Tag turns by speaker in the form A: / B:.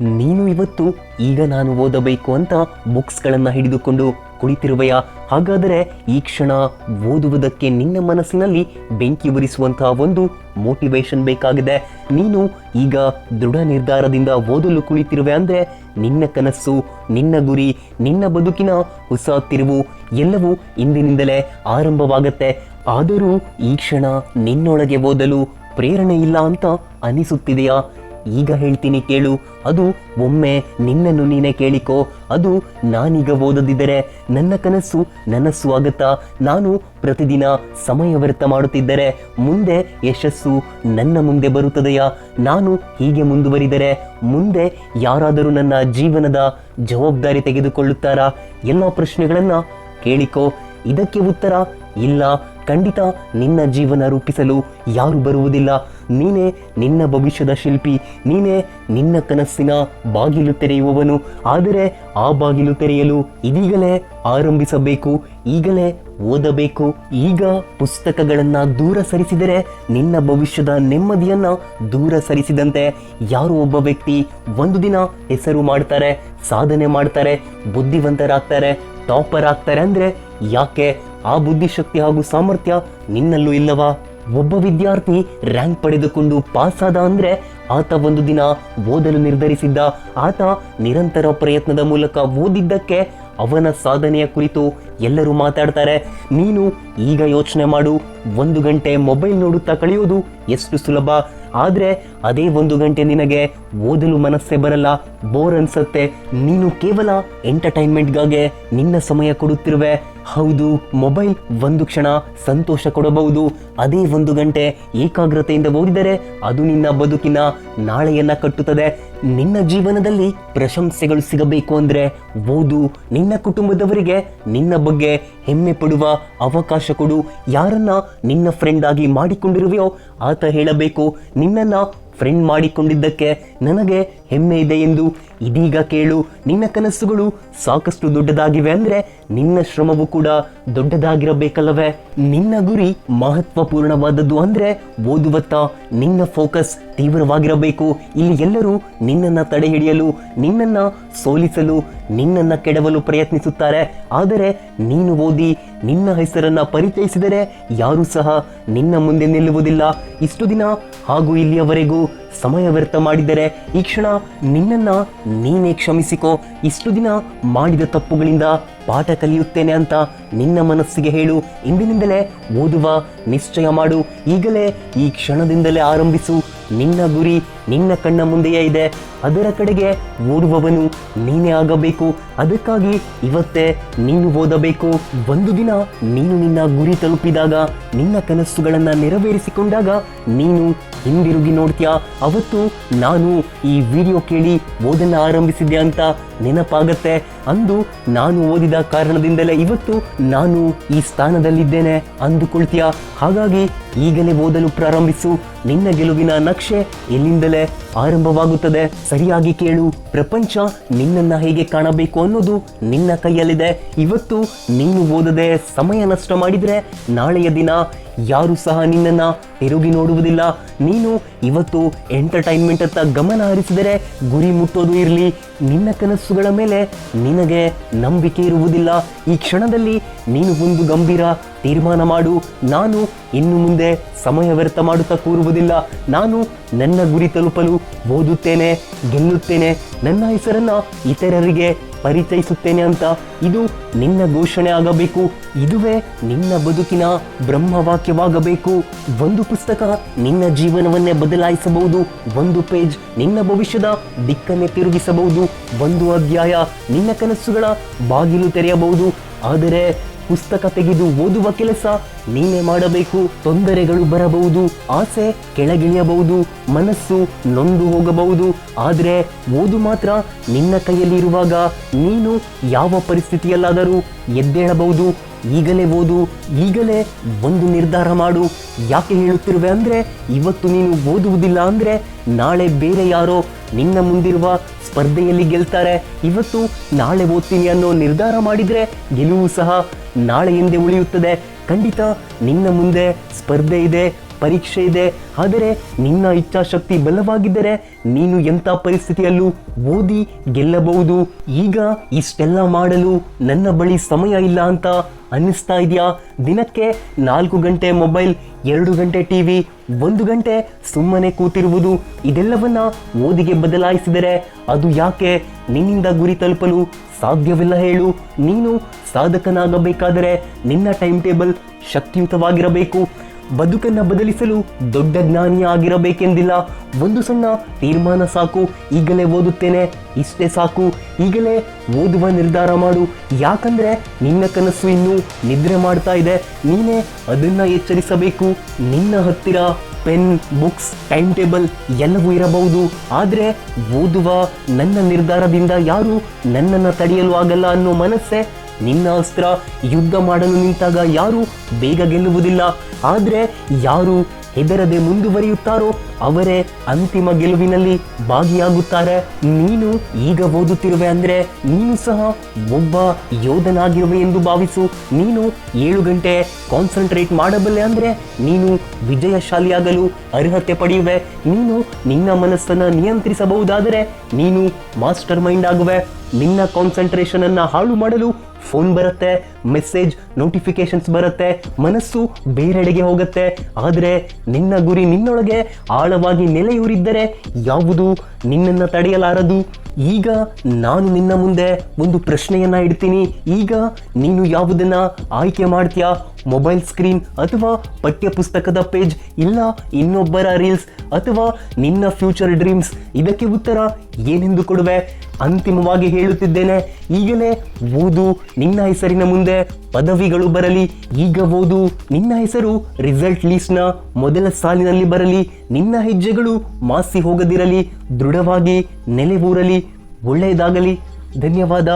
A: ನೀನು ಇವತ್ತು ಈಗ ನಾನು ಓದಬೇಕು ಅಂತ ಬುಕ್ಸ್ಗಳನ್ನು ಹಿಡಿದುಕೊಂಡು ಕುಳಿತಿರುವೆಯಾ? ಹಾಗಾದರೆ ಈ ಕ್ಷಣ ಓದುವುದಕ್ಕೆ ನಿನ್ನ ಮನಸ್ಸಿನಲ್ಲಿ ಬೆಂಕಿ ಉರಿಸುವಂತಹ ಒಂದು ಮೋಟಿವೇಶನ್ ಬೇಕಾಗಿದೆ. ನೀನು ಈಗ ದೃಢ ನಿರ್ಧಾರದಿಂದ ಓದಲು ಕುಳಿತಿರುವೆ ಅಂದರೆ ನಿನ್ನ ಕನಸು, ನಿನ್ನ ಗುರಿ, ನಿನ್ನ ಬದುಕಿನ ಹೊಸ ತಿರುವು ಎಲ್ಲವೂ ಇಂದಿನಿಂದಲೇ ಆರಂಭವಾಗತ್ತೆ. ಆದರೂ ಈ ಕ್ಷಣ ನಿನ್ನೊಳಗೆ ಓದಲು ಪ್ರೇರಣೆ ಇಲ್ಲ ಅಂತ ಅನಿಸುತ್ತಿದೆಯಾ? ಈಗ ಹೇಳ್ತೀನಿ ಕೇಳು. ಅದು ಒಮ್ಮೆ ನಿನ್ನನ್ನು ನೀನೇ ಕೇಳಿಕೋ. ಅದು ನಾನೀಗ ಓದದಿದ್ದರೆ ನನ್ನ ಕನಸು, ನನ್ನ ಸ್ವಾಗತ. ನಾನು ಪ್ರತಿದಿನ ಸಮಯ ವ್ಯರ್ಥ ಮಾಡುತ್ತಿದ್ದರೆ ಮುಂದೆ ಯಶಸ್ಸು ನನ್ನ ಮುಂದೆ ಬರುತ್ತದೆಯಾ? ನಾನು ಹೀಗೆ ಮುಂದುವರಿದರೆ ಮುಂದೆ ಯಾರಾದರೂ ನನ್ನ ಜೀವನದ ಜವಾಬ್ದಾರಿ ತೆಗೆದುಕೊಳ್ಳುತ್ತಾರಾ? ಎಲ್ಲ ಪ್ರಶ್ನೆಗಳನ್ನು ಕೇಳಿಕೋ. ಇದಕ್ಕೆ ಉತ್ತರ ಇಲ್ಲ. ಖಂಡಿತ ನಿನ್ನ ಜೀವನ ರೂಪಿಸಲು ಯಾರು ಬರುವುದಿಲ್ಲ. ನೀನೇ ನಿನ್ನ ಭವಿಷ್ಯದ ಶಿಲ್ಪಿ, ನೀನೇ ನಿನ್ನ ಕನಸಿನ ಬಾಗಿಲು ತೆರೆಯುವವನು. ಆದರೆ ಆ ಬಾಗಿಲು ತೆರೆಯಲು ಇದೀಗಲೇ ಆರಂಭಿಸಬೇಕು, ಈಗಲೇ ಓದಬೇಕು. ಈಗ ಪುಸ್ತಕಗಳನ್ನು ದೂರ ಸರಿಸಿದರೆ ನಿನ್ನ ಭವಿಷ್ಯದ ನೆಮ್ಮದಿಯನ್ನು ದೂರ ಸರಿಸಿದಂತೆ ಯಾರೋ ಒಬ್ಬ ವ್ಯಕ್ತಿ ಒಂದು ದಿನ ಹೆಸರು ಮಾಡ್ತಾರೆ, ಸಾಧನೆ ಮಾಡ್ತಾರೆ, ಬುದ್ಧಿವಂತರಾಗ್ತಾರೆ, ಟಾಪರ್ ಆಗ್ತಾರೆ ಅಂದ್ರೆ ಯಾಕೆ ಆ ಬುದ್ಧಿಶಕ್ತಿ ಹಾಗೂ ಸಾಮರ್ಥ್ಯ ನಿನ್ನಲ್ಲೂ ಇಲ್ಲವಾ? ಒಬ್ಬ ವಿದ್ಯಾರ್ಥಿ ರ್ಯಾಂಕ್ ಪಡೆದುಕೊಂಡು ಪಾಸ್ ಆದ ಅಂದ್ರೆ ಆತ ಒಂದು ದಿನ ಓದಲು ನಿರ್ಧರಿಸಿದ್ದ. ಆತ ನಿರಂತರ ಪ್ರಯತ್ನದ ಮೂಲಕ ಓದಿದ್ದಕ್ಕೆ ಅವನ ಸಾಧನೆಯ ಕುರಿತು ಎಲ್ಲರೂ ಮಾತಾಡ್ತಾರೆ. ನೀನು ಈಗ ಯೋಚನೆ ಮಾಡು. ಒಂದು ಗಂಟೆ ಮೊಬೈಲ್ ನೋಡುತ್ತಾ ಕಳೆಯೋದು ಎಷ್ಟು ಸುಲಭ? ಆದರೆ ಅದೇ ಒಂದು ಗಂಟೆ ನಿನಗೆ ಓದಲು ಮನಸ್ಸೇ ಬರಲ್ಲ. ಬೋರ್ ಅನ್ಸತ್ತೆ. ನೀನು ಕೇವಲ ಎಂಟರ್ಟೈನ್ಮೆಂಟ್ಗಾಗೆ ನಿನ್ನ ಸಮಯ ಕೊಡುತ್ತಿರುವೆ. ಹೌದು, ಮೊಬೈಲ್ ಒಂದು ಕ್ಷಣ ಸಂತೋಷ ಕೊಡಬಹುದು. ಅದೇ ಒಂದು ಗಂಟೆ ಏಕಾಗ್ರತೆಯಿಂದ ಓದಿದರೆ ಅದು ನಿನ್ನ ಬದುಕಿನ ನಾಳೆಯನ್ನ ಕಟ್ಟುತ್ತದೆ. ನಿನ್ನ ಜೀವನದಲ್ಲಿ ಪ್ರಶಂಸೆಗಳು ಸಿಗಬೇಕು ಅಂದ್ರೆ ಓದು. ನಿನ್ನ ಕುಟುಂಬದವರಿಗೆ ನಿನ್ನ ಬಗ್ಗೆ ಹೆಮ್ಮೆ ಪಡುವ ಅವಕಾಶ ಕೊಡು. ಯಾರನ್ನ ನಿನ್ನ ಫ್ರೆಂಡ್ ಆಗಿ ಮಾಡಿಕೊಂಡಿರುವೆಯೋ ಆತ ಹೇಳಬೇಕು, ನಿನ್ನನ್ನ ಫ್ರೆಂಡ್ ಮಾಡಿಕೊಂಡಿದ್ದಕ್ಕೆ ನನಗೆ ಹೆಮ್ಮೆ ಇದೆ ಎಂದು ಇದೀಗ ಕೇಳು, ನಿನ್ನ ಕನಸುಗಳು ಸಾಕಷ್ಟು ದೊಡ್ಡದಾಗಿವೆ ಅಂದ್ರೆ ನಿನ್ನ ಶ್ರಮವು ಕೂಡ ದೊಡ್ಡದಾಗಿರಬೇಕಲ್ಲವೇ? ನಿನ್ನ ಗುರಿ ಮಹತ್ವಪೂರ್ಣವಾದದ್ದು ಅಂದ್ರೆ ಓದುವತ್ತ, ನಿನ್ನ ಫೋಕಸ್ ತೀವ್ರವಾಗಿರಬೇಕು. ಇಲ್ಲಿ ಎಲ್ಲರೂ ನಿನ್ನನ್ನು ತಡೆ ಹಿಡಿಯಲು ನಿನ್ನನ್ನ ಸೋಲಿಸಲು, ನಿನ್ನನ್ನು ಕೆಡವಲು ಪ್ರಯತ್ನಿಸುತ್ತಾರೆ. ಆದರೆ ನೀನು ಓದಿ, ನಿನ್ನ ಹೆಸರನ್ನ ಪರಿಚಯಿಸಿದರೆ ಯಾರೂ ಸಹ ನಿನ್ನ ಮುಂದೆ ನಿಲ್ಲುವುದಿಲ್ಲ. ಇಷ್ಟು ದಿನ ಹಾಗೂ ಇಲ್ಲಿಯವರೆಗೂ ಸಮಯ ವ್ಯರ್ಥ ಮಾಡಿದರೆ ಈ ಕ್ಷಣ ನಿನ್ನನ್ನ ನೀನೇ ಕ್ಷಮಿಸಿಕೋ. ಇಷ್ಟು ದಿನ ಮಾಡಿದ ತಪ್ಪುಗಳಿಂದ ಪಾಠ ಕಲಿಯುತ್ತೇನೆ ಅಂತ ನಿನ್ನ ಮನಸ್ಸಿಗೆ ಹೇಳು. ಇಂದಿನಿಂದಲೇ ಓದುವ ನಿಶ್ಚಯ ಮಾಡು. ಈಗಲೇ ಈ ಕ್ಷಣದಿಂದಲೇ ಆರಂಭಿಸು. ನಿನ್ನ ಗುರಿ ನಿನ್ನ ಕಣ್ಣ ಮುಂದೆಯೇ ಇದೆ. ಅದರ ಕಡೆಗೆ ಓಡುವವನು ನೀನೇ ಆಗಬೇಕು. ಅದಕ್ಕಾಗಿ ಇವತ್ತೇ ನೀನು ಓದಬೇಕು. ಒಂದು ದಿನ ನೀನು ನಿನ್ನ ಗುರಿ ತಲುಪಿದಾಗ, ನಿನ್ನ ಕನಸುಗಳನ್ನು ನೆರವೇರಿಸಿಕೊಂಡಾಗ ನೀನು ಹಿಂದಿರುಗಿ ನೋಡ್ತೀಯಾ? ಅವತ್ತು ನಾನು ಈ ವಿಡಿಯೋ ಕೇಳಿ ಓದನ್ನು ಆರಂಭಿಸಿದ್ದೆ ಅಂತ ನೆನಪಾಗತ್ತೆ. ಅಂದು ನಾನು ಓದಿದ ಕಾರಣದಿಂದಲೇ ಇವತ್ತು ನಾನು ಈ ಸ್ಥಾನದಲ್ಲಿದ್ದೇನೆ ಅಂದುಕೊಳ್ತೀಯಾ? ಹಾಗಾಗಿ ಈಗಲೇ ಓದಲು ಪ್ರಾರಂಭಿಸು. ನಿನ್ನ ಗೆಲುವಿನ ನಕ್ಷೆ ಎಲ್ಲಿಂದಲೇ ね。ಆರಂಭವಾಗುತ್ತದೆ. ಸರಿಯಾಗಿ ಕೇಳು. ಪ್ರಪಂಚ ನಿನ್ನನ್ನ ಹೇಗೆ ಕಾಣಬೇಕು ಅನ್ನೋದು ನಿನ್ನ ಕೈಯಲ್ಲಿದೆ. ಇವತ್ತು ನೀನು ಓದದೆ ಸಮಯ ನಷ್ಟ ಮಾಡಿದ್ರೆ ನಾಳೆಯ ದಿನ ಯಾರು ಸಹ ನಿನ್ನನ್ನ ತಿರುಗಿ ನೋಡುವುದಿಲ್ಲ. ನೀನು ಇವತ್ತು ಎಂಟರ್ಟೈನ್ಮೆಂಟ್ ಅಂತ ಗಮನ ಹರಿಸಿದರೆ ಗುರಿ ಮುಟ್ಟೋದು ಇರಲಿ. ನಿನ್ನ ಕನಸುಗಳ ಮೇಲೆ ನಿನಗೆ ನಂಬಿಕೆ ಇರುವುದಿಲ್ಲ. ಈ ಕ್ಷಣದಲ್ಲಿ ನೀನು ಒಂದು ಗಂಭೀರ ತೀರ್ಮಾನ ಮಾಡು. ನಾನು ಇನ್ನು ಮುಂದೆ ಸಮಯ ವ್ಯರ್ಥ ಮಾಡುತ್ತಾ ಕೂರುವುದಿಲ್ಲ. ನಾನು ನನ್ನ ಗುರಿ ತಲುಪಲು ಓದುತ್ತೇನೆ, ಗೆಲ್ಲುತ್ತೇನೆ, ನನ್ನ ಹೆಸರನ್ನು ಇತರರಿಗೆ ಪರಿಚಯಿಸುತ್ತೇನೆ ಅಂತ ಇದು ನಿನ್ನ ಘೋಷಣೆ ಆಗಬೇಕು. ಇದುವೇ ನಿನ್ನ ಬದುಕಿನ ಬ್ರಹ್ಮವಾಕ್ಯವಾಗಬೇಕು. ಒಂದು ಪುಸ್ತಕ ನಿನ್ನ ಜೀವನವನ್ನೇ ಬದಲಾಯಿಸಬಹುದು. ಒಂದು ಪೇಜ್ ನಿನ್ನ ಭವಿಷ್ಯದ ದಿಕ್ಕನ್ನೇ ತಿರುಗಿಸಬಹುದು. ಒಂದು ಅಧ್ಯಾಯ ನಿನ್ನ ಕನಸುಗಳ ಬಾಗಿಲು ತೆರೆಯಬಹುದು. ಆದರೆ ಪುಸ್ತಕ ತೆಗೆದು ಓದುವ ಕೆಲಸ ನೀನೇ ಮಾಡಬೇಕು. ತೊಂದರೆಗಳು ಬರಬಹುದು, ಆಸೆ ಕೆಳಗಿಳಿಯಬಹುದು, ಮನಸ್ಸು ನೊಂದು ಹೋಗಬಹುದು. ಆದರೆ ಓದು ಮಾತ್ರ ನಿನ್ನ ಕೈಯಲ್ಲಿ ಇರುವಾಗ ನೀನು ಯಾವ ಪರಿಸ್ಥಿತಿಯಲ್ಲಾದರೂ ಎದ್ದೇಳಬಹುದು. ಈಗಲೇ ಓದು, ಈಗಲೇ ಒಂದು ನಿರ್ಧಾರ ಮಾಡು. ಯಾಕೆ ಹೇಳುತ್ತಿರುವೆ ಅಂದ್ರೆ, ಇವತ್ತು ನೀನು ಓದುವುದಿಲ್ಲ ಅಂದ್ರೆ ನಾಳೆ ಬೇರೆ ಯಾರೋ ನಿನ್ನ ಮುಂದಿರುವ ಸ್ಪರ್ಧೆಯಲ್ಲಿ ಗೆಲ್ತಾರೆ. ಇವತ್ತು ನಾಳೆ ಓದ್ತೀನಿ ಅನ್ನೋ ನಿರ್ಧಾರ ಮಾಡಿದ್ರೆ ಗೆಲುವು ಸಹ ನಾಳೆ ಹಿಂದೆ ಉಳಿಯುತ್ತದೆ. ಖಂಡಿತ ನಿನ್ನ ಮುಂದೆ ಸ್ಪರ್ಧೆ ಇದೆ. ಪರೀಕ್ಷೆ ಇದೆ. ಆದರೆ ನಿನ್ನ ಇಚ್ಛಾಶಕ್ತಿ ಬಲವಾಗಿದ್ದರೆ ನೀನು ಎಂಥ ಪರಿಸ್ಥಿತಿಯಲ್ಲೂ ಓದಿ ಗೆಲ್ಲಬಹುದು. ಈಗ ಇಷ್ಟೆಲ್ಲ ಮಾಡಲು ನನ್ನ ಬಳಿ ಸಮಯ ಇಲ್ಲ ಅಂತ ಅನ್ನಿಸ್ತಾ ಇದೆಯಾ? ದಿನಕ್ಕೆ ನಾಲ್ಕು ಗಂಟೆ ಮೊಬೈಲ್, ಎರಡು ಗಂಟೆ ಟಿವಿ, ಒಂದು ಗಂಟೆ ಸುಮ್ಮನೆ ಕೂತಿರುವುದು. ಇದೆಲ್ಲವನ್ನ ಓದಿಗೆ ಬದಲಾಯಿಸಿದರೆ ಅದು ಯಾಕೆ ನಿನ್ನಿಂದ ಗುರಿ ತಲುಪಲು ಸಾಧ್ಯವಿಲ್ಲ ಹೇಳು. ನೀನು ಸಾಧಕನಾಗಬೇಕಾದರೆ ನಿನ್ನ ಟೈಮ್ ಟೇಬಲ್ ಶಕ್ತಿಯುತವಾಗಿರಬೇಕು. ಬದುಕನ್ನು ಬದಲಿಸಲು ದೊಡ್ಡ ಜ್ಞಾನಿಯಾಗಿರಬೇಕೆಂದಿಲ್ಲ ಒಂದು ಸಣ್ಣ ತೀರ್ಮಾನ ಸಾಕು, ಈಗಲೇ ಓದುತ್ತೇನೆ, ಇಷ್ಟೇ ಸಾಕು. ಈಗಲೇ ಓದುವ ನಿರ್ಧಾರ ಮಾಡು. ಯಾಕಂದ್ರೆ ನಿನ್ನ ಕನಸು ಇನ್ನೂ ನಿದ್ರೆ ಮಾಡ್ತಾ ಇದೆ. ನೀನೇ ಅದನ್ನ ಎಚ್ಚರಿಸಬೇಕು. ನಿನ್ನ ಹತ್ತಿರ ಪೆನ್, ಬುಕ್ಸ್, ಟೈಮ್ ಟೇಬಲ್ ಎಲ್ಲವೂ ಇರಬಹುದು. ಆದರೆ ಓದುವ ನನ್ನ ನಿರ್ಧಾರದಿಂದ ಯಾರು ನನ್ನನ್ನು ತಡೆಯಲು ಆಗಲ್ಲ ಅನ್ನೋ ಮನಸ್ಸೇ ನಿನ್ನ ಅಸ್ತ್ರ ಯುದ್ಧ ಮಾಡಲು ನಿಂತಾಗ ಯಾರು ಬೇಗ ಗೆಲ್ಲುವುದಿಲ್ಲ. ಆದರೆ ಯಾರು ಹೆದರದೆ ಮುಂದುವರಿಯುತ್ತಾರೋ ಅವರೇ ಅಂತಿಮ ಗೆಲುವಿನಲ್ಲಿ ಭಾಗಿಯಾಗುತ್ತಾರೆ. ನೀನು ಈಗ ಓದುತ್ತಿರುವೆ ಅಂದ್ರೆ ನೀನು ಸಹ ಒಬ್ಬ ಯೋಧನಾಗಿರುವೆ ಎಂದು ಭಾವಿಸು. ನೀನು ಏಳು ಗಂಟೆ ಕಾನ್ಸಂಟ್ರೇಟ್ ಮಾಡಬಲ್ಲೆ ಅಂದ್ರೆ ನೀನು ವಿಜಯಶಾಲಿಯಾಗಲು ಅರ್ಹತೆ ಪಡೆಯುವೆ. ನೀನು ನಿನ್ನ ಮನಸ್ಸನ್ನು ನಿಯಂತ್ರಿಸಬಹುದಾದರೆ ನೀನು ಮಾಸ್ಟರ್ ಮೈಂಡ್ ಆಗುವೆ. ನಿನ್ನ ಕಾನ್ಸಂಟ್ರೇಷನನ್ನು ಹಾಳು ಮಾಡಲು ಫೋನ್ ಬರುತ್ತೆ, ಮೆಸೇಜ್ ನೋಟಿಫಿಕೇಶನ್ಸ್ ಬರುತ್ತೆ, ಮನಸ್ಸು ಬೇರೆಡೆಗೆ ಹೋಗುತ್ತೆ. ಆದರೆ ನಿನ್ನ ಗುರಿ ನಿನ್ನೊಳಗೆ ಆಳವಾಗಿ ನೆಲೆಯೂರಿದ್ದರೆ ಯಾವುದು ನಿನ್ನನ್ನು ತಡೆಯಲಾರದು? ಈಗ ನಾನು ನಿನ್ನ ಮುಂದೆ ಒಂದು ಪ್ರಶ್ನೆಯನ್ನ ಇಡ್ತೀನಿ. ಈಗ ನೀನು ಯಾವುದನ್ನ ಆಯ್ಕೆ ಮಾಡ್ತೀಯಾ? ಮೊಬೈಲ್ ಸ್ಕ್ರೀನ್ ಅಥವಾ ಪಠ್ಯಪುಸ್ತಕದ ಪೇಜ್ ಇಲ್ಲ, ಇನ್ನೊಬ್ಬರ ರೀಲ್ಸ್ ಅಥವಾ ನಿನ್ನ ಫ್ಯೂಚರ್ ಡ್ರೀಮ್ಸ್? ಇದಕ್ಕೆ ಉತ್ತರ ಏನೆಂದು ಕೊಡುವೆ? ಅಂತಿಮವಾಗಿ ಹೇಳುತ್ತಿದ್ದೇನೆ. ಈಗಲೇ ಓದು, ನಿನ್ನ ಹೆಸರಿನ ಮುಂದೆ ಪದವಿಗಳು ಬರಲಿ. ಈಗ ಓದು, ನಿನ್ನ ಹೆಸರು ರಿಸಲ್ಟ್ ಲೀಸ್ಟ್ನ ಮೊದಲ ಸಾಲಿನಲ್ಲಿ ಬರಲಿ. ನಿನ್ನ ಹೆಜ್ಜೆಗಳು ಮಾಸಿ ಹೋಗದಿರಲಿ. ದೃಢವಾಗಿ ನೆಲೆಯೂರಲಿ ಒಳ್ಳೆಯದಾಗಲಿ. ಧನ್ಯವಾದ.